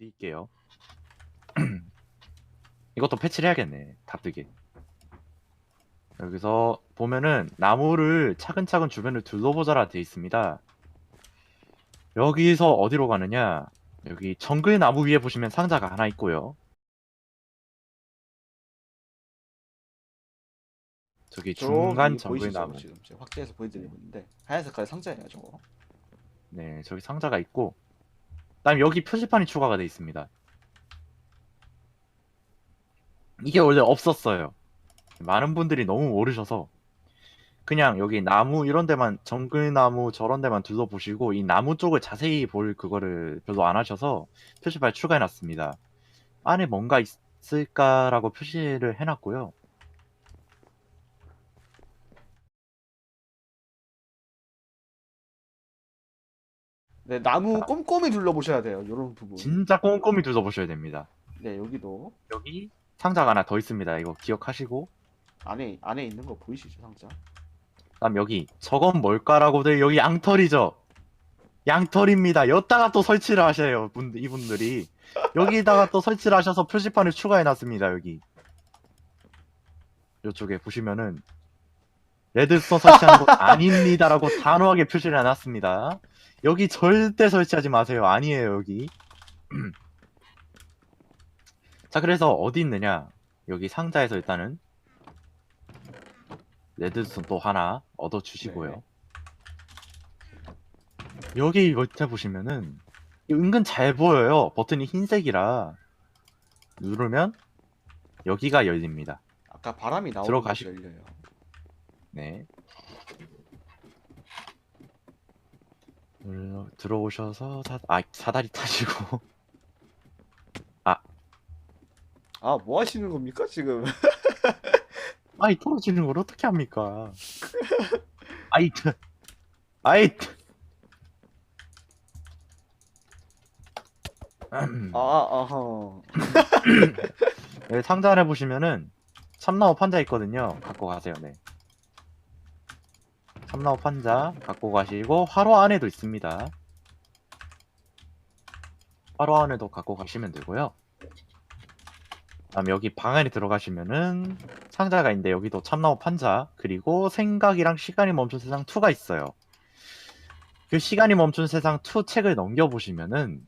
드릴게요. 이것도 패치를 해야겠네. 답뜨기. 여기서 보면은 나무를 차근차근 주변을 둘러보자라 되어 있습니다. 여기서 어디로 가느냐? 여기 정글 나무 위에 보시면 상자가 하나 있고요. 저기 중간 정글? 나무. 지금 제가 확대해서 보여드리고 있는데 하얀 색깔 상자예요 저거 네, 저기 상자가 있고, 그 다음 여기 표지판이 추가가 돼 있습니다. 이게 원래 없었어요. 많은 분들이 너무 모르셔서 그냥 여기 나무 이런 데만 정글 나무 저런 데만 둘러보시고 이 나무 쪽을 자세히 볼 그거를 별로 안 하셔서 표지판에 추가해 놨습니다. 안에 뭔가 있을까라고 표시를 해 놨고요. 네 나무 꼼꼼히 둘러보셔야 돼요 요런 부분 진짜 꼼꼼히 둘러보셔야 됩니다. 네 여기도 여기 상자가 하나 더 있습니다. 이거 기억하시고 안에 안에 있는 거 보이시죠 상자 그다음 여기 저건 뭘까라고들 여기 양털이죠. 양털입니다. 여기다가 또 설치를 하셔요. 분 이분들이 여기다가 또 설치를 하셔서 표지판을 추가해 놨습니다. 여기 이쪽에 보시면은 레드스톤 설치하는 거 아닙니다라고 단호하게 표시를 해놨습니다. 여기 절대 설치하지 마세요. 아니에요 여기. 자 그래서 어디 있느냐? 여기 상자에서 일단은 레드스톤 또 하나 얻어 주시고요. 네. 여기 밑에 보시면은 은근 잘 보여요. 버튼이 흰색이라 누르면 여기가 열립니다. 아까 바람이 나오는 들어가시- 열려요 네. 눌러- 들어오셔서 사, 아, 사다리 타시고 아 뭐 하시는 겁니까 지금 아이 떨어지는 걸 어떻게 합니까? 아이 트- 아이 트- 음. 아 아하 여기 상자 안에 보시면은 참나무 판자 있거든요. 갖고 가세요. 네. 참나무 판자 갖고 가시고 화로 안에도 있습니다. 화로 안에도 갖고 가시면 되고요. 그다음 여기 방 안에 들어가시면은 상자가 있는데 여기도 참나무 판자 그리고 생각이랑 시간이 멈춘 세상 2가 있어요. 그 시간이 멈춘 세상 2 책을 넘겨보시면은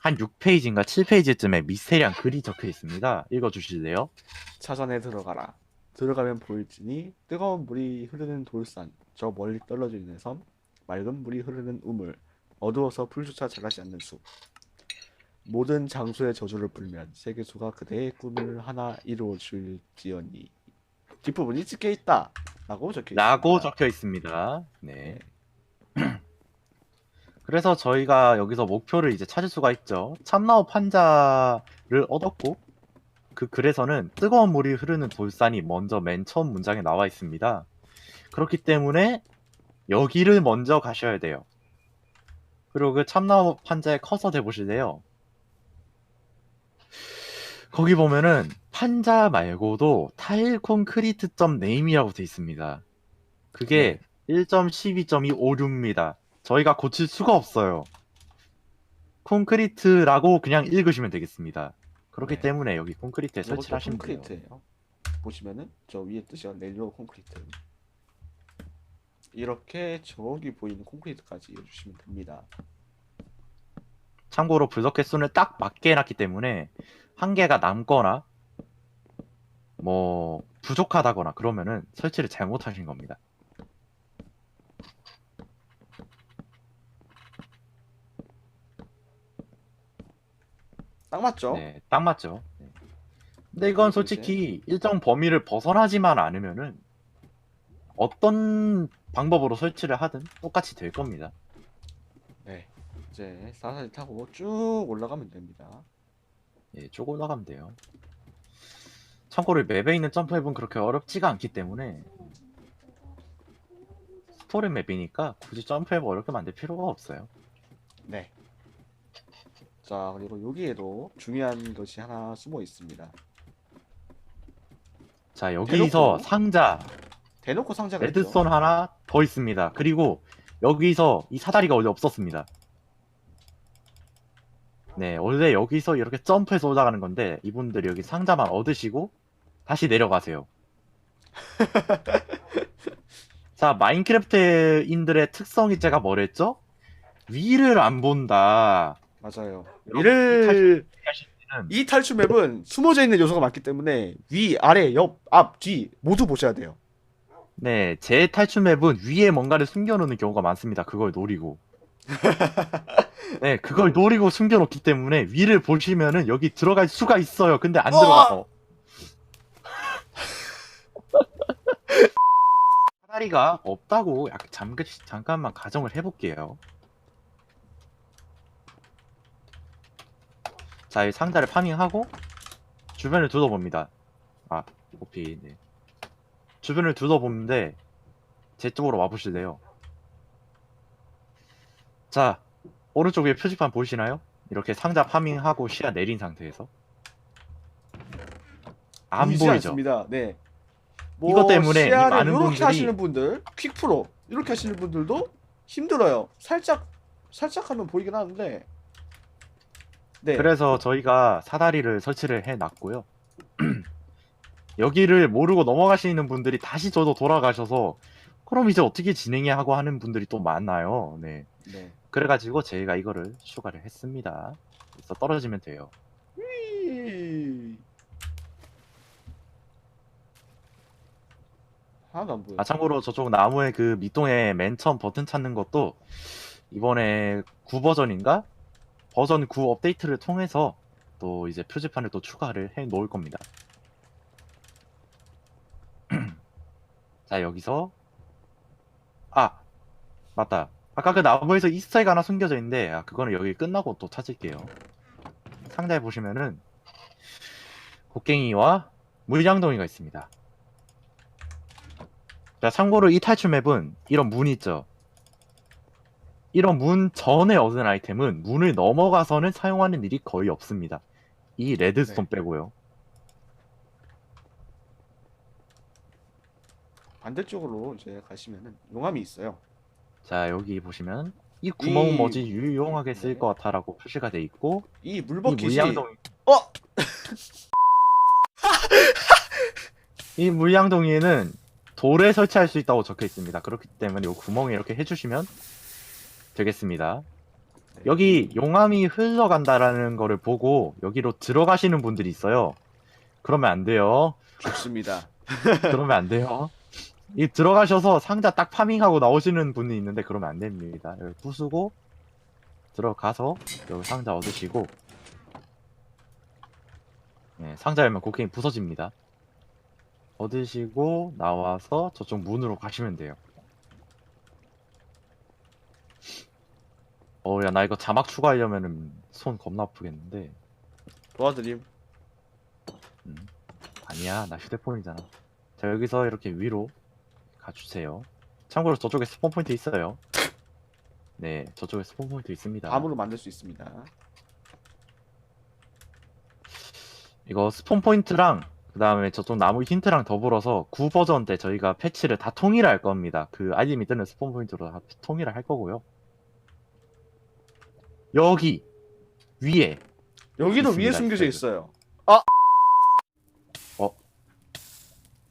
한 6페이지인가 7페이지쯤에 미스테리한 글이 적혀 있습니다. 읽어주실래요? 차전에 들어가라 들어가면 보일지니 뜨거운 물이 흐르는 돌산 저 멀리 떨어져 있는 섬 맑은 물이 흐르는 우물 어두워서 풀조차 자라지 않는 숲 모든 장소에 저주를 불면 세계수가 그대의 꿈을 하나 이루어 줄지언니 뒷부분이 찍혀 있다 라고 적혀 있습니다 라고 적혀 있습니다. 네. 그래서 저희가 여기서 목표를 이제 찾을 수가 있죠. 참나무 판자를 얻었고 그 글에서는 뜨거운 물이 흐르는 돌산이 먼저 맨 처음 문장에 나와 있습니다. 그렇기 때문에 여기를 먼저 가셔야 돼요. 그리고 그 참나무 판자에 커서 대 보실래요? 거기 보면은 판자 말고도 타일 콘크리트 점 네임이라고 돼 있습니다. 그게 1.12.256입니다. 저희가 고칠 수가 없어요. 콘크리트라고 그냥 읽으시면 되겠습니다. 그렇기 네. 때문에 여기 콘크리트에 이것도 설치를 하시면 돼요. 콘크리트예요. 보시면은 저 위에 뜻이요 넬로 콘크리트. 이렇게 저기 보이는 콘크리트까지 이어주시면 됩니다. 참고로 블럭 개수는 딱 맞게 해놨기 때문에 한 개가 남거나 뭐 부족하다거나 그러면은 설치를 잘못하신 겁니다. 딱 맞죠? 네, 딱 맞죠. 네. 근데 이건 솔직히 일정 범위를 벗어나지만 않으면은 어떤 방법으로 설치를 하든 똑같이 될 겁니다. 네. 이제 사다리 타고 쭉 올라가면 됩니다. 예, 쭉 올라가면 돼요. 참고로 맵에 있는 점프맵은 그렇게 어렵지가 않기 때문에 스토리 맵이니까 굳이 점프맵 어렵게 만들 필요가 없어요. 네. 자 그리고 여기에도 중요한 것이 하나 숨어 있습니다. 자, 여기서 대놓고? 상자, 대놓고 상자가 있죠. 레드스톤 하나 더 있습니다. 그리고 여기서 이 사다리가 원래 없었습니다. 네, 원래 여기서 이렇게 점프해서 올라가는 건데 이분들이 여기 상자만 얻으시고 다시 내려가세요. 자, 마인크래프트인들의 특성이 제가 뭐랬죠? 위를 안 본다. 맞아요. 이를 이 탈출 맵은 숨어져 있는 요소가 많기 때문에 위, 아래, 옆, 앞, 뒤 모두 보셔야 돼요. 네, 제 탈출 맵은 위에 뭔가를 숨겨놓는 경우가 많습니다. 그걸 노리고. 네, 그걸 노리고 숨겨놓기 때문에 위를 보시면은 여기 들어갈 수가 있어요. 근데 안 어! 들어가서. 사다리가 없다고 약 잠깐 잠깐만 가정을 해볼게요. 자, 이 상자를 파밍하고 주변을 둘러봅니다. 아, 오피. 네. 주변을 둘러보는데 제 쪽으로 와보실래요? 자, 오른쪽 위에 표지판 보이시나요? 이렇게 상자 파밍하고 시야 내린 상태에서 안 보이지 보이죠? 않습니다. 네. 뭐 이것 때문에 이 시야를 많은 이렇게 분들이- 하시는 분들, 퀵 프로 이렇게 하시는 분들도 힘들어요. 살짝 살짝 하면 보이긴 하는데. 네. 그래서 저희가 사다리를 설치를 해놨고요. 여기를 모르고 넘어가시는 분들이 다시 저도 돌아가셔서 그럼 이제 어떻게 진행해 하고 하는 분들이 또 많아요. 네. 네. 그래가지고 저희가 이거를 추가를 했습니다. 그래서 떨어지면 돼요. 휘. 하나도 안 보여. 아 참고로 저쪽 나무의 그 밑동에 맨 처음 버튼 찾는 것도 이번에 9 버전인가 버전 9 업데이트를 통해서 또 이제 표지판을 또 추가를 해 놓을 겁니다. 자 여기서 아 맞다 아까 그 나무에서 이스터에그 하나 숨겨져 있는데 아 그거는 여기 끝나고 또 찾을게요. 상자에 보시면은 곡괭이와 물량동이가 있습니다. 자, 참고로 이 탈출 맵은 이런 문 있죠. 이런 문 전에 얻은 아이템은 문을 넘어가서는 사용하는 일이 거의 없습니다. 이 레드스톤 빼고요. 반대쪽으로 이제 가시면은 용암이 있어요. 자, 여기 보시면 이 구멍은 이- 뭐지 유용하게 쓸 네. 것 같아라고 표시가 돼 있고 이 이 물버킷이 물량동 어! 이 물량동이에는 돌에 설치할 수 있다고 적혀 있습니다. 그렇기 때문에 이 구멍에 이렇게 해주시면 되겠습니다. 네. 여기 용암이 흘러간다라는 거를 보고 여기로 들어가시는 분들이 있어요. 그러면 안 돼요. 좋습니다. 그러면 안 돼요. 이 들어가셔서 상자 딱 파밍하고 나오시는 분이 있는데 그러면 안 됩니다. 여기 부수고 들어가서 여기 상자 얻으시고 네, 상자 열면 곡괭이 부서집니다. 얻으시고 나와서 저쪽 문으로 가시면 돼요. 어, 야, 나 이거 자막 추가하려면은 손 겁나 아프겠는데. 도와드림. 음, 아니야, 나 휴대폰이잖아. 자, 여기서 이렇게 위로 가주세요. 참고로 저쪽에 스폰 포인트 있어요. 네, 저쪽에 스폰 포인트 있습니다. 밤으로 만들 수 있습니다. 이거 스폰 포인트랑 그 다음에 저쪽 나무 힌트랑 더불어서 9 버전 때 저희가 패치를 다 통일할 겁니다. 그 알림이 뜨는 스폰 포인트로 다 통일을 할 거고요. 여기 위에 여기도 위에 있습니다, 숨겨져 있어요. 있어요.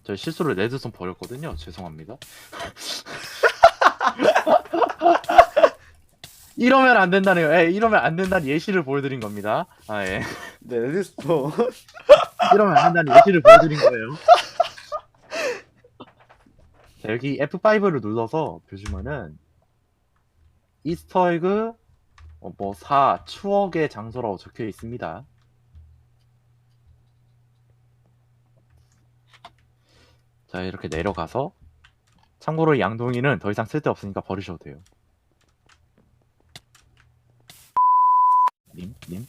저 실수로 레드손 버렸거든요. 죄송합니다. 이러면 안 된다는 예, 이러면 안 된다는 예시를 보여드린 겁니다. 아 예. 네, 레드스톤. 이러면 안 된다는 예시를 보여드린 거예요. 자, 여기 F5를 눌러서 보시면은 이스터에그 어, 뭐 4, 추억의 장소라고 적혀 있습니다. 자 이렇게 내려가서 참고로 이 양동이는 더 이상 쓸데없으니까 버리셔도 돼요. 님? 님?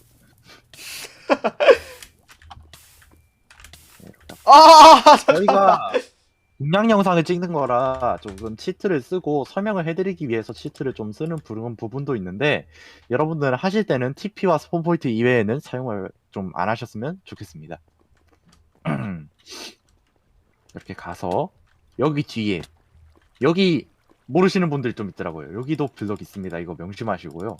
아! 저희가 공략 영상을 찍는 거라 조금 치트를 쓰고 설명을 해드리기 위해서 치트를 좀 쓰는 부분- 부분도 있는데 여러분들 하실 때는 TP와 스폰 포인트 이외에는 사용을 좀 안 하셨으면 좋겠습니다. 이렇게 가서 여기 뒤에 여기 모르시는 분들 좀 있더라고요. 여기도 블럭 있습니다. 이거 명심하시고요.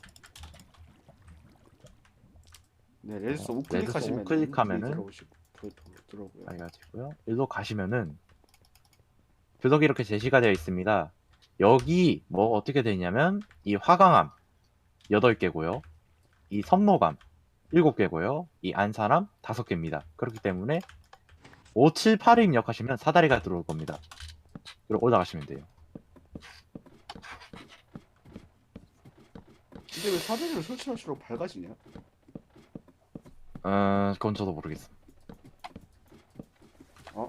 네, 레드스 어, 우클릭하시면 우클릭하면은 들어오시고 들- 들어오고요. 해가지고요. 일로 가시면은 교석이 이렇게 제시가 되어 있습니다. 여기 뭐 어떻게 되냐면 이 화강암 8개고요. 이 선모감 7개고요. 이 안사람 5개입니다. 그렇기 때문에 5, 7, 8을 입력하시면 사다리가 들어올 겁니다. 그리고 올라가시면 돼요. 근데 왜 사다리를 설치할수록 밝아지냐? 어, 그건 저도 모르겠습니다. 어?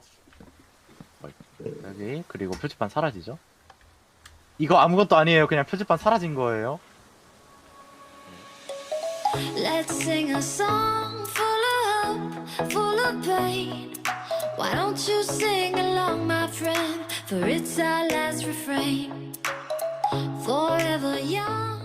여기 그리고 표지판 사라지죠? 이거 아무것도 아니에요. 그냥 표지판 사라진 거예요. Let's sing a song full of hope, full of pain. Why don't you sing along, my friend? For it's our last refrain. Forever young.